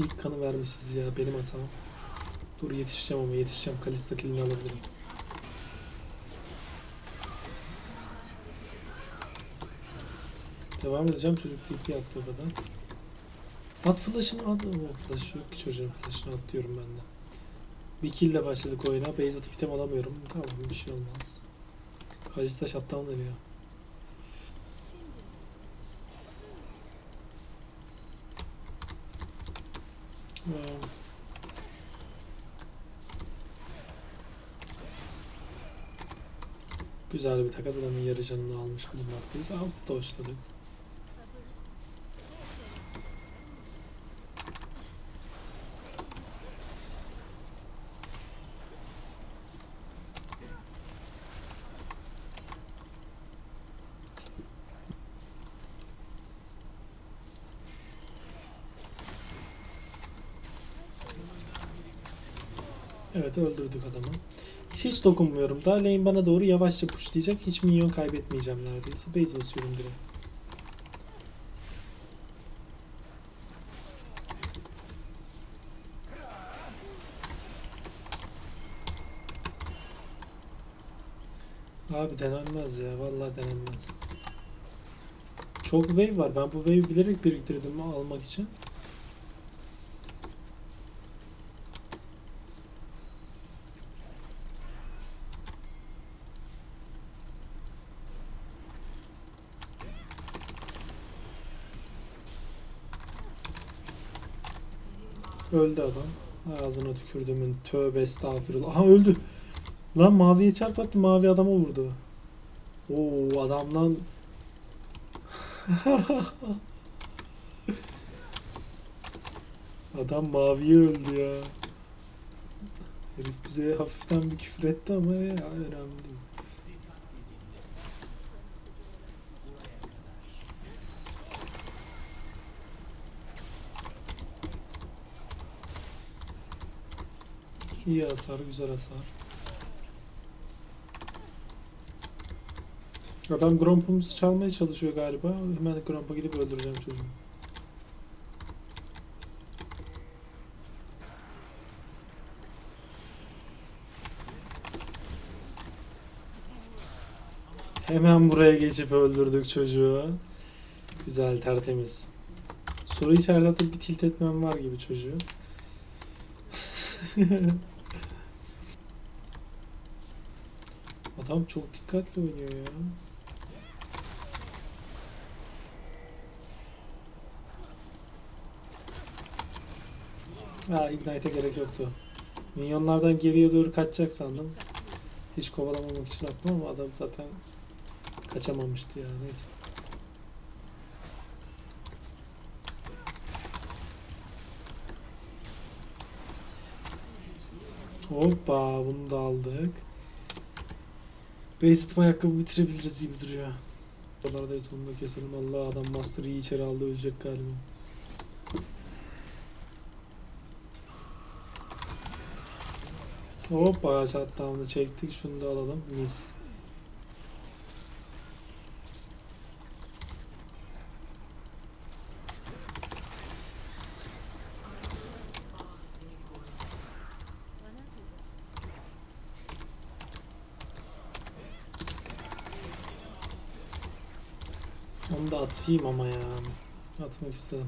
ilk kanı vermişiz ya benim hatam. Dur yetişeceğim ama yetişeceğim. Kalista killini alabilirim. Devam edeceğim. Çocuk TP attı orada. At flash'ını at. O flash yok ki çocuğun flash'ını at ben de. Bir kill ile başladık oyuna. Base atıp item alamıyorum. Tamam bir şey olmaz. Kalista shutdown deniyor. Ee, Güzel bir takas adamın yarı canını almış bulunmaktayız. Out doşladık. Evet öldürdük adamı. Hiç dokunmuyorum. Daha lane bana doğru yavaşça pushlayacak. Hiç minyon kaybetmeyeceğim neredeyse. Base basıyorum direkt. Abi denenmez ya. Vallahi denenmez. Çok wave var. Ben bu wave bilerek biriktirdim almak için. Öldü adam. Ağzına tükürdümün. Tövbe estağfurullah. Aha öldü. Lan maviye çarpattı. Mavi adama vurdu. Oo adamdan Adam maviye öldü ya. Herif bize hafiften bir küfür etti ama ya önemli değil. İyi hasar, güzel hasar. Adam Gromp'umuzu çalmaya çalışıyor galiba. Hemen Gromp'a gidip öldüreceğim çocuğu. Hemen buraya geçip öldürdük çocuğu. Güzel, tertemiz. Soru içeride bir tilt etmem var gibi çocuğu. Adam çok dikkatli oynuyor ya. Ha Ignite'e gerek yoktu. Minyonlardan geriye doğru kaçacak sandım. Hiç kovalamamak için attım ama adam zaten kaçamamıştı ya neyse. Hoppa bunu da aldık. Basic ayakkabı bitirebiliriz gibi duruyor. Buralardayız onu da keselim. Allah adam Master iyi içeri aldı ölecek galiba. Hoppa shutdown'ı çektik. Şunu da alalım. Mis. Onu da atayım ama ya. Atmak istedim.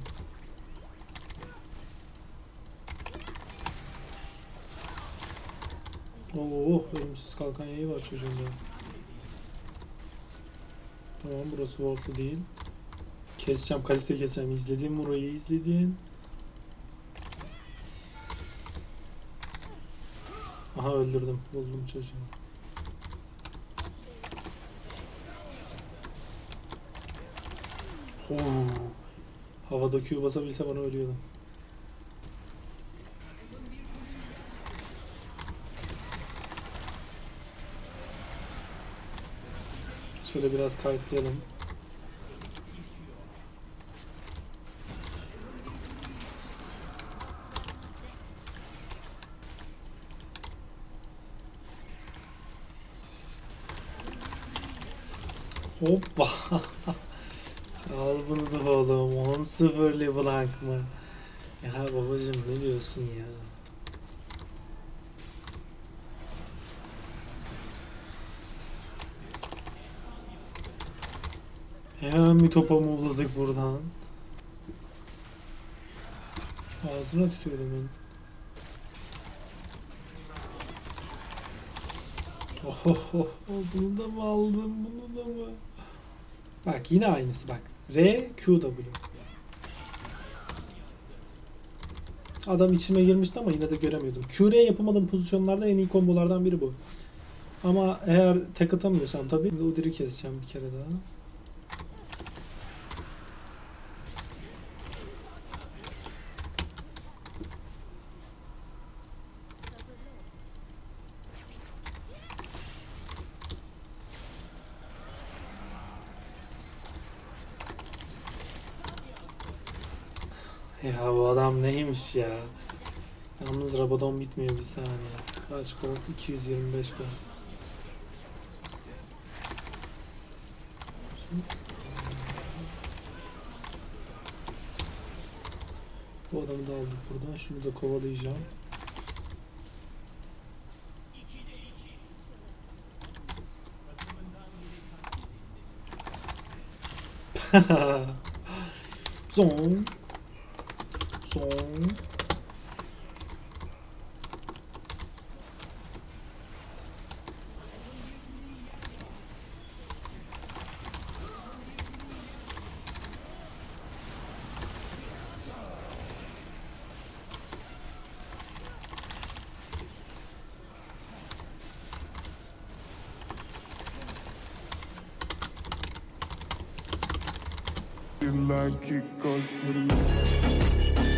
Oo, ölümsüz kalkan yayı var çocuğunda. Tamam burası World'lu değil. Keseceğim, kaliste keseceğim. İzledin burayı, izledin. Aha öldürdüm, buldum çocuğu. Oo. Havada Q basabilse bana ölüyordum. Şöyle biraz kayıtlayalım. Hoppa. Da oğlum. 10-0 LeBlanc mı? Ya babacım ne diyorsun ya? Hemen bir topa movladık buradan. Ağzına tükürdüm ben. Oh, oh, oh, bunu da mı aldım, bunu da mı? Bak yine aynısı bak. R, Q, W. Adam içime girmişti ama yine de göremiyordum. QR yapamadığım pozisyonlarda en iyi kombolardan biri bu. Ama eğer tek atamıyorsam tabii Udir'i keseceğim bir kere daha. Ya bu adam neymiş ya? Yalnız Rabadon bitmiyor bir saniye. Kaç gold? 225 gold. Bu adamı da aldık buradan. Şunu da kovalayacağım. Zong. song. like it cause you